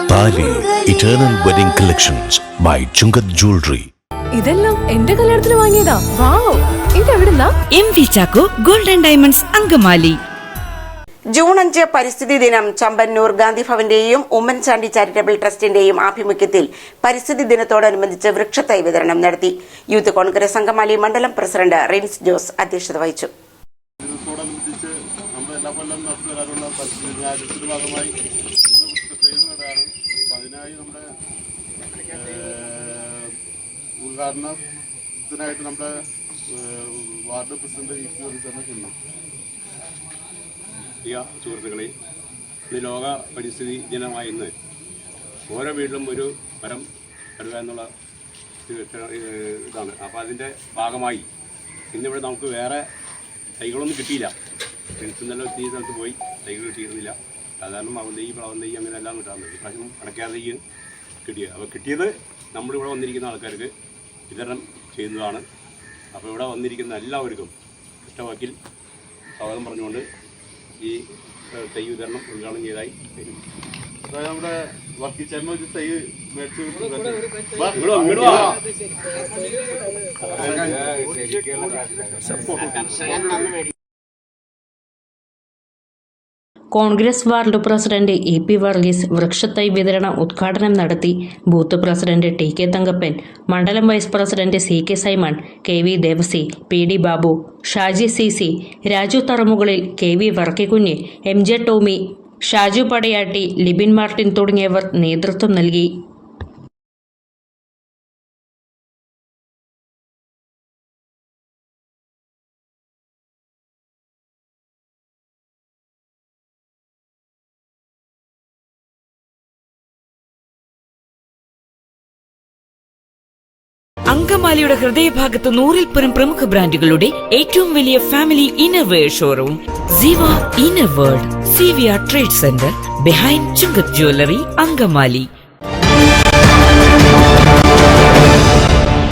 Eternal wedding collections by Chungath jewellery ഇതെല്ലാം എന്റെ കല്യാണത്തിന് വാങ്ങിയതാ. വാവ് ഇതെവിടുന്നാ M V Chacko golden diamonds Angamaly. June അഞ്ച് പരിസ്ഥിതി ദിനം ചമ്പന്നൂർ ഗാന്ധി ഭവന്റെയും ഉമ്മൻചാണ്ടി ചാരിറ്റബിൾ ട്രസ്റ്റിന്റെയും ആഭിമുഖ്യത്തിൽ പരിസ്ഥിതി ദിനത്തോടനുബന്ധിച്ച് വൃക്ഷത്തൈ വിതരണം നടത്തി. യൂത്ത് കോൺഗ്രസ് അങ്കമാലി മണ്ഡലം പ്രസിഡന്റ് റിൻസ് ജോസ് അധ്യക്ഷത വഹിച്ചു. ദിനത്തോടനുബന്ധിച്ച് നമ്മൾ എല്ലാ കൊല്ലം നടത്തി വരാറുള്ള പരിസ്ഥിതി ദിനാചരണത്തിന്റെ ഭാഗമായി അതിനായി നമ്മുടെ ഉദ്ഘാടനത്തിനായിട്ട് നമ്മുടെ വാർഡ് പ്രസിഡന്റ് ഇ പി തന്നെ ചെന്നു. സുഹൃത്തുക്കളെ ഇന്ന് ലോക പരിസ്ഥിതി ദിനമായ ഇന്ന് ഓരോ വീട്ടിലും ഒരു മരം നടുക എന്നുള്ള ഇതാണ്. അപ്പോൾ അതിന്റെ ഭാഗമായി ഇന്നിവിടെ നമുക്ക് വേറെ തൈകളൊന്നും കിട്ടിയില്ല. ഫ്രണ്ട്സ് നല്ല ഒത്തിരി സ്ഥലത്ത് പോയി തൈകൾ കിട്ടിയിരുന്നില്ല. സാധാരണ മാവൻ തൈ പ്ലാവൻ തൈ അങ്ങനെ എല്ലാം കിട്ടാറുണ്ട്. ഇപ്രാവശ്യം അടയ്ക്കാതെ തൈ കിട്ടിയത് അപ്പോൾ കിട്ടിയത് നമ്മളിവിടെ വന്നിരിക്കുന്ന ആൾക്കാർക്ക് വിതരണം ചെയ്യുന്നതാണ്. അപ്പോൾ ഇവിടെ വന്നിരിക്കുന്ന എല്ലാവർക്കും ഇഷ്ടവാക്കിൽ സ്വാഗതം പറഞ്ഞുകൊണ്ട് ഈ തെയ്യ് തൈ വിതരണം ഉദ്ഘാടനം ചെയ്തായി തരും അതായത് നമ്മുടെ ഒരു തൈ മേടിച്ച്. Congress ward president A P Varghese വൃക്ഷത്തൈ വിതരണ ഉദ്ഘാടനം നടത്തി. Booth president T K Thankappan മണ്ഡലം vice president C K Simon K V Devassy P D Babu Shaji C C Raju Tharamukalil K V Varkeykunju M J Tomy Shaju Padayatty Libin Martin തുടങ്ങിയവർ നേതൃത്വം നൽകി. അങ്കമാലിയുടെ ഹൃദയഭാഗത്ത് നൂറിൽ പരം പ്രമുഖ ബ്രാൻഡുകളുടെ ഏറ്റവും വലിയ family innerwear showroom. Siva inner world C V R trade centre behind Chungath jewellery Angamaly.